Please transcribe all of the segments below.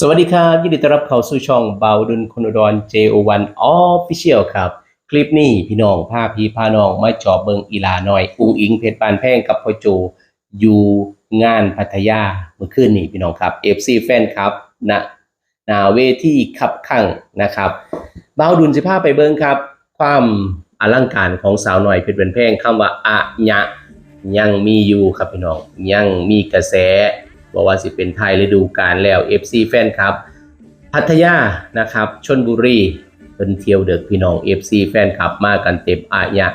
สวัสดีครับ ยินดีต้อนรับเข้าสู่ช่องเบาดุลคนอดร JO1 Official ครับ คลิปนี้พี่น้องพาพี่พาน้องมาจอบเบิงอีลาหน่อยอุ้งอิงเพชรปานแพงกับพ่อโจอยู่งานพัทยาเมื่อคืนนี้พี่น้องครับ FC แฟนครับณหนาเวที่ขับข้างนะครับเบาดุลสิพาไปเบิงครับ ความอลังการของสาวหน่อยเพชรปานแพงคำว่าอะยะยังมีอยู่ครับพี่น้องยังมีกระแส บอกว่าสิเป็นไทยฤดูกาลแล้ว FC แฟนครับ พัทยานะครับชนบุรีเป็นเที่ยวเด็กพี่น้อง FC แฟนคลับมากันเต็มอายะ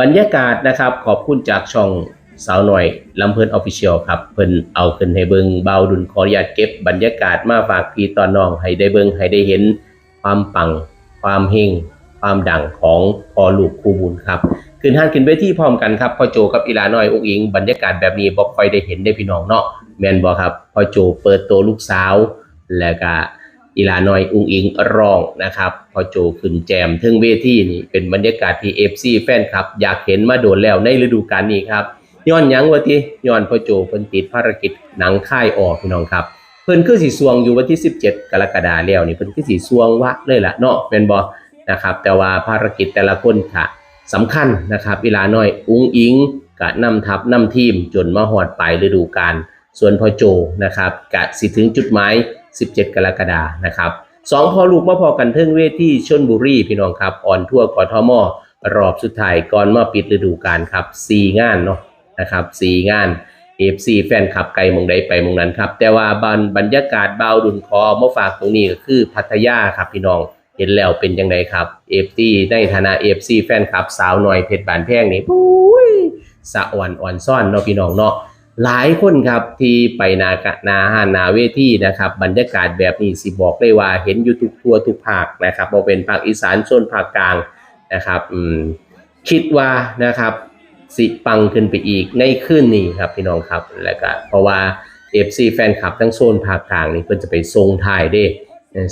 บรรยากาศนะครับขอบคุณจากช่องสาวหน่อยลำเพินออฟฟิเชียลครับ เพิ่นเอาขึ้นให้เบิงเบาดุลขออนุญาตเก็บบรรยากาศมาฝากพี่ตอนน้องให้ได้เบิงให้ได้เห็นความปัง ความเฮงความดังของพอลูกคู่บุญครับ ขึ้นห้านขึ้นเวทีพร้อมกันครับพ่อโจกับอีลาน้อยอุกอิงบรรยากาศแบบนี้บ่ค่อยได้เห็นได้พี่น้องเนาะแมนบอกครับพ่อโจเปิดตัวลูกสาว แล้วก็อีลาน้อยอุงอิงร้องนะครับพ่อโจขึ้นแจมถึงเวทีนี่เป็นบรรยากาศที่เอฟซีแฟนครับ อยากเห็นมาโดนแล้วในฤดูกาลนี้ครับย้อนยังวะที่ย้อนพ่อโจเพิ่นติดภารกิจหนังค่ายออกพี่น้องครับเพิ่นคือสีสวงอยู่วันที่ 17 กรกฎาคมแล้วนี่เพิ่นคือสีสวงวะเลยล่ะเนาะแมนบ่นะครับแต่ว่าภารกิจแต่ละคนค่ะ สำคัญนะครับอีหลาน้อยอุงอิงก็นำทัพนำทีมจนมาฮอดไปฤดูกาลส่วนพอโจนะครับกะสิถึงจุดหมาย 17 กรกฎานะครับสองพอลูกมาพอกันเทิงเวที่ชนบุรีพี่น้องครับอ่อนทั่วกทมรอบสุดท้ายก่อนมาปิดฤดูกาลครับ4งานเนาะนะครับ4งาน FC แฟนคลับไกลมองใดไปมองนั้นครับ แต่ว่าบรรบรรยากาศเบาดุนคอมาฝากตรงนี้ก็คือพัทยาครับพี่น้อง เห็นแล้วเป็นยังไงครับ FC ในฐานะ FC แฟนคลับ สาวหน่อยเพชรบานแพงนี่ปุ้ยสะอ่อนอ่อนซ่อนเนาะพี่น้องเนาะหลายคนครับที่ไปนากะนาหานาเวทีนะครับ บรรยากาศแบบนี้สิบอกเลยว่าเห็นอยู่ทุกทั่วทุกภาคนะครับบ่เป็นภาคอีสานโซนภาคกลางนะครับอืมคิดว่านะครับ สิปังขึ้นไปอีกในคืนนี้ครับพี่น้องครับ แล้วก็เพราะว่า FC แฟนคลับทั้งโซนภาคกลางนี่เพิ่นจะไปทรงถ่ายเด้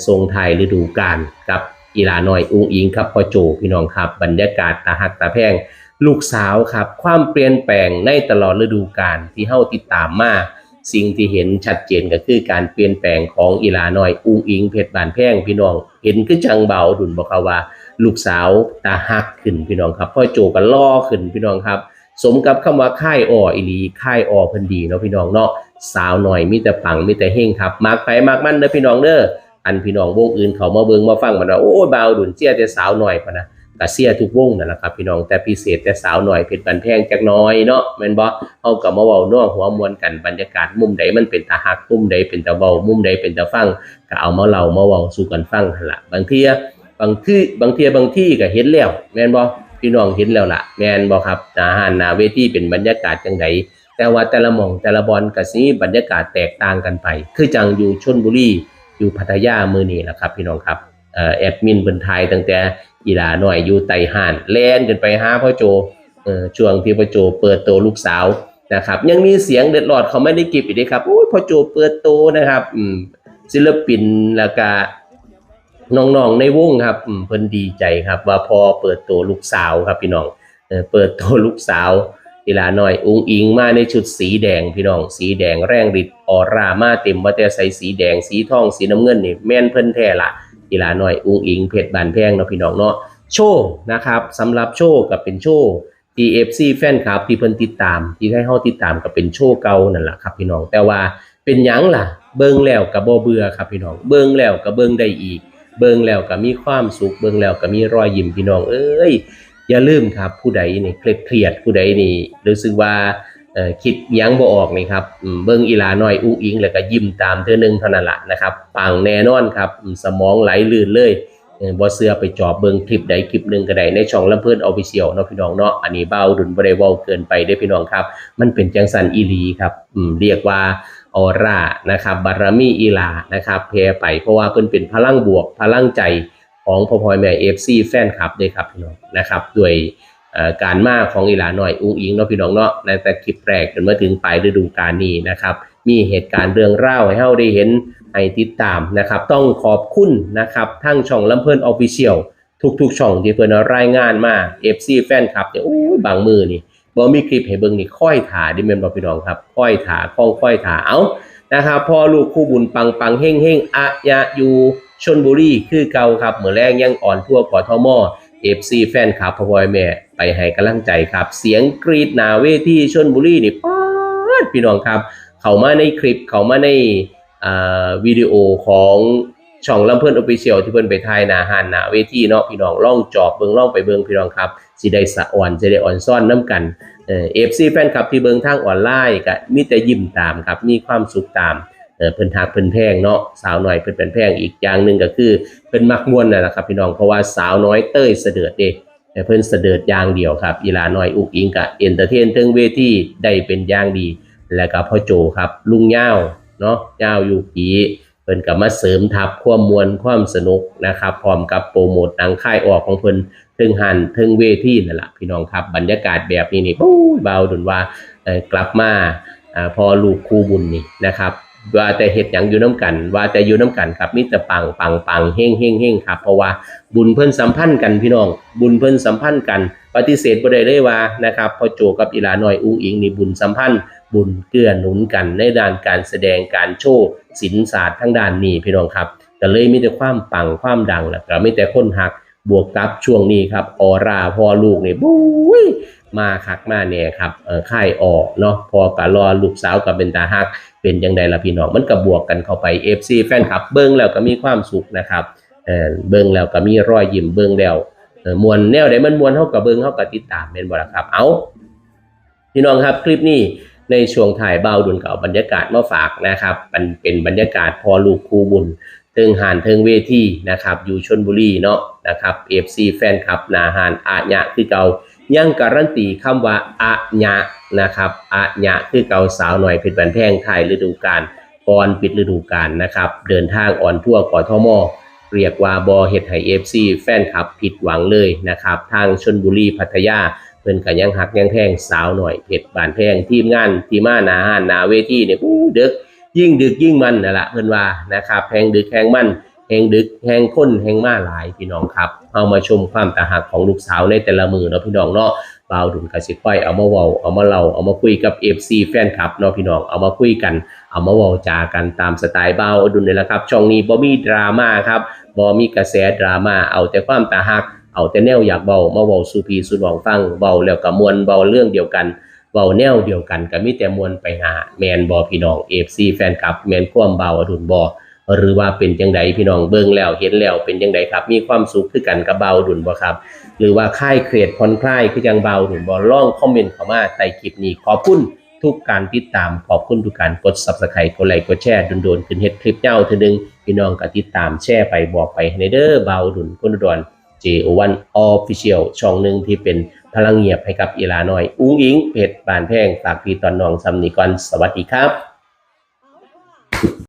ทรงถ่ายฤดูกาลกับอีลาน้อยอุ้งอิงครับพ่อโจพี่น้องครับ บรรยากาศตาหักตาแพงลูกสาวครับ ความเปลี่ยนแปลงในตลอดฤดูกาลที่เฮาติดตามมาสิ่งที่เห็นชัดเจนก็คือการเปลี่ยนแปลงของอีลาน้อยอุ้งอิงเพชรบานแพงพี่น้อง เห็นคือจังเบาดุนบอกเขาว่า ลูกสาวตาหักขึ้นพี่น้องครับพ่อโจก็ล่อขึ้นพี่น้องครับ สมกับคำว่าค่ายออีลีค่ายอเพิ่นดีเนาะพี่น้องเนาะสาวหน่อยมีแต่ปังมีแต่เฮงครับมากไปมากมันเด้อพี่น้องเด้อ อันพี่น้องวงอื่นเขามาเบิ่งมาฟังมันว่าโอ้เบาดุนเสียแต่สาวหน่อยพะนะกะเสียทุกวงนั่นแหละครับพี่น้องแต่พิเศษแต่สาวหน่อยเพชรบันแพงจักน้อยเนาะแม่นบ่เฮาก็มาเว้านัวหัวมวนกันบรรยากาศมุมใดมันเป็นตาฮักมุมใดเป็นตาเว้ามุมใดเป็นตาฟังก็เอามาเล่ามาเว้าสู่กันฟังหั่นล่ะบางเที่ยบางที่บางเที่ยบางที่ก็เห็นแล้วแม่นบ่พี่น้องเห็นแล้วล่ะ แม่นบ่ครับหน้าหานหน้าเวทีเป็นบรรยากาศจังไดแต่ว่าแต่ละหม่องแต่ละบอลก็สิมีบรรยากาศแตกต่างกันไป คือจังอยู่ชลบุรี อยู่พัทยามือนี้ล่ะครับ พี่น้องครับแอดมินเพิ่นทยตั้งแต่อีหลาหน่อยอยู่ไต่ห่านแล่นกันไปหาพ่อโจอช่วงที่พ่อโจเปิดโตวลูกสาวนะครับ ยังมีเสียงเดือดรอดเขาไม่ได้กิบอีกเลยครับโอ้ยพ่อโจเปิดโตวนะครับศิลปินแล้วก็น้องๆในวงครับเพิ่นดีใจครับ ว่าพอเปิดโตวลูกสาวครับพี่น้องเออเปิดโตวลูกสาว อีลาหน่อย อุ้งอิงมาในชุดสีแดงพี่น้อง สีแดงแรงฤทธิ์ออร่ามาเต็มว่าแต่ใส่สีแดงสีทองสีน้ำเงินนี่แม่นเพิ่นแท้ละกีฬาหน่อย อุ้งอิงเพชรบานแพงเนาะพี่น้องเนาะโชว์นะครับสำหรับโชว์กับเป็นโชว์ TFC แฟนคลับที่เพิ่นติดตาม ที่ให้เฮาติดตามกับเป็นโชว์เก่านั่นแหละครับพี่น้องแต่ว่าเป็นหยังล่ะ เบิ่งแล้วก็บ่เบื่อครับพี่น้อง เบิ่งแล้วก็เบิ่งได้อีก เบิ่งแล้วก็มีความสุขเบิ่งแล้วก็มีรอยยิ้มพี่น้อง เอ้ย อย่าลืมครับผู้ใดนี่เครียดเครียดผู้ใดนี่รู้สึกว่าคิดยั้งบ่ออกนี่ครับเบิ่งอีลาน้อยอุ้งอิง แล้วก็ยิ้มตามเธอหนึ่งเท่านั้นละนะครับปังแน่นอนครับสมองไหลลื่นเลยเออบ่เสื้อไปจอบเบิ่งคลิปใดคลิปหนึ่งก็ได้ในช่องลำเพิ่นออฟฟิเชียลเนาะพี่น้องเนาะอันนี้เบาดุนบ่ได้เว้าเกินไปเด้พี่น้องครับ มันเป็นจังสันอีลีครับเรียกว่าออร่านะครับบารมีอีลานะครับแพ้ไปเพราะว่าเพิ่นเป็นพลังบวกพลังใจ ของพ่อพ่อแม่ FC แฟนคลับเด้อครับพี่น้องนะครับด้วยการมาของอีหลาหน่อยอุ้งอิงเนาะพี่น้องเนาะในแต่คลิปแรกจนมาถึงปลายฤดูกาลนี้นะครับ มีเหตุการณ์เรื่องเล่าให้เฮาได้เห็นให้ติดตามนะครับ ต้องขอบคุณนะครับทั้งช่องลำเพิ่นออฟฟิเชียลทุกๆ ช่องที่เพิ่นเอารายงานมา FC แฟนคลับเนี่ยโอ้ยบางมือนี่บ่มีคลิปให้เบิ่งนี่ค่อยถ่าดิแม่นบ่พี่น้องครับ ค่อยถ่าคล้องค่อยถ่าเอานะครับพ่อลูกคู่บุญปังปังเฮ่งเฮ่งอะยะอยู่ ชนบุรีคือเก่าครับเมื่อแรงยังอ่อนทั่วกทมเอฟซีแฟนคลับพ่อพ่อแม่ไปให้กำลังใจครับ เสียงกรีดหนาเวทีชนบุรีนี่ป๊าดพี่น้องครับ เข้ามาในคลิปเข้ามาในอ่าวิดีโอของช่องลำเพิ่นออฟฟิเชียลที่เพิ่นไปถ่ายนาหานนาเวทีเนาะพี่น้องล่องจอบเบิงล่องไปเบิงพี่น้องครับสิได้สะอ่อนสิได้อ่อนซ่อนน้ำกันเอ่อฟซีแฟนคลับที่เบิงทางออนไลน์ก็มีแต่ยิ้มตามครับมีความสุขตาม เออเพิ่นทักเพิ่นแพงเนาะสาวน้อยเพิ่นเป็นแพงอีกอย่างหนึ่งก็คือเพิ่นมักม่วนนั่นแหละครับพี่น้องเพราะว่าสาวน้อยเต้ยเสด็จเด้แต่เพิ่นเสด็จอย่างเดียวครับอีลาน้อยอุกอิงก็เอนเตอร์เทนถึงเวทีได้เป็นอย่างดี แล้วก็พ่อโจครับลุงย่าเนาะย่าอยู่ผีเพิ่นก็มาเสริมทัพความมวลความสนุกนะครับพร้อมกับโปรโมทหนังค่ายออกของเพิ่นเทิงหันเทิงเวทีนั่นแหละพี่น้องครับบรรยากาศแบบนี้นี่ปู้ยเบาดุนว่ากลับมาพอลูกคู่บุญนี่นะครับ ว่าแต่เฮ็ดหยังอยู่น้ำกัน ว่าแต่อยู่น้ำกันครับมิตรปังปังปังเฮงเฮงเฮงครับ เพราะว่าบุญเพิ่นสัมพันธ์กันพี่น้อง บุญเพิ่นสัมพันธ์กัน ปฏิเสธบ่ได้เลยว่านะครับพอโจกับอีลาน้อยอุ้งอิงนี่บุญสัมพันธ์บุญเกื้อหนุนกันในด้านการแสดงการโชว์ศิลปศาสตร์ทั้งด้านนี้พี่น้องครับก็เลยมีแต่ความปังความดังแล้วก็มีแต่คนหัก บวกกับช่วงนี้ครับออราพ่อลูกนี่บุ้ยมาคักมาเนี่ยครับเออค่ายออกเนาะพอกับรอลูกสาวกับเป็นตาฮัก เป็นยังไงล่ะพี่น้องมันก็บวกกันเข้าไป FC แฟนคลับ เบิ้งแล้วก็มีความสุขนะครับเออเบิ้งแล้วก็มีรอยยิ้มเบิ้งแล้วมวนแนวใดมันมวนเฮากับเบิ้งเฮากับติดตามเป็นบ่ละครับ เอาพี่น้องครับคลิปนี้ในช่วงถ่ายเบาดุลเก่าบรรยากาศมาฝากนะครับมันเป็นบรรยากาศพอลูกครูบุญเทิงหานเทิงเวทีนะครับอยู่ชนบุรีเนาะ นะครับ FC แฟนคลับนาหานอาญะคือเก่ายังการันตีคำว่าอาญะนะครับอาญะคือเก่าสาวหน่อยเพชรบันแพงไทยฤดูกาลก่อนปิดฤดูกาลนะครับ เดินทางอ่อนทั่วกทมเรียกว่าบอเฮ็ดให้ FC แฟนคลับผิดหวังเลยนะครับ ทางชนบุรีพัทยาเพิ่นก็ยังหักยังแพงสาวหน่อยเพชรบานแพงทีมงานทีมานาหานนาเวทีเนี่ยอู้ด็กยิ่งดึกยิ่งมันนั่นแหละเพิ่นว่านะครับแหงดึกแหงมัน แหงดึกแหงค้นแหงมาหลายพี่น้องครับเอามาชมความตาหักของลูกสาวในแต่ละมือเนาะพี่น้องเนาะเบาดุนกระสิค่อยเอามาเว้าเอามาเล่าเอามาคุยกับ FC แฟนคลับเนาะพี่น้องเอามาคุยกัน เอามาเว้าจากันตามสไตล์เบาดุลนี่แหละครับ ช่องนี้บ่มีดราม่าครับบ่มีกระแสดราม่าเอาแต่ความตาหัก เอาแต่แนวอยากเบามาเว้าสูพีสู่น้องฟังเบาแล้วก็มวนเบาเรื่องเดียวกันเว้าแนวเดียวกันก็มีแต่มวลไปหาแมนบอพี่น้อง FC แฟนคลับแมนความเบาอดุลบอ หรือว่าเป็นจังไดพี่น้องเบิ่งแล้วเห็นแล้วเป็นจังไดครับ มีความสุขคือกันกับเบาดุลบ่ครับ หรือว่าค่ายเครียดผ่อนคลายคือจังเบาดุลบ่ล่องคอมเมนต์เข้ามาใต้คลิปนี้ขอบคุณทุกการติดตามขอบคุณทุกการกด Subscribe กดไลค์กดแชร์โดนๆขึ้นเฮ็ดคลิปยาเทื่อนึงพี่น้องก็ติดตามแชร์ไปบอกไปให้เด้อเบาดุลคนอุดร JO1 Official ช่องหนึ่งที่เป็นพลังเงียบให้กับอีลาน้อย อุ้งอิงเพชรบานแพงฝากพี่ตอนน้องซำนิกรสวัสดีครับ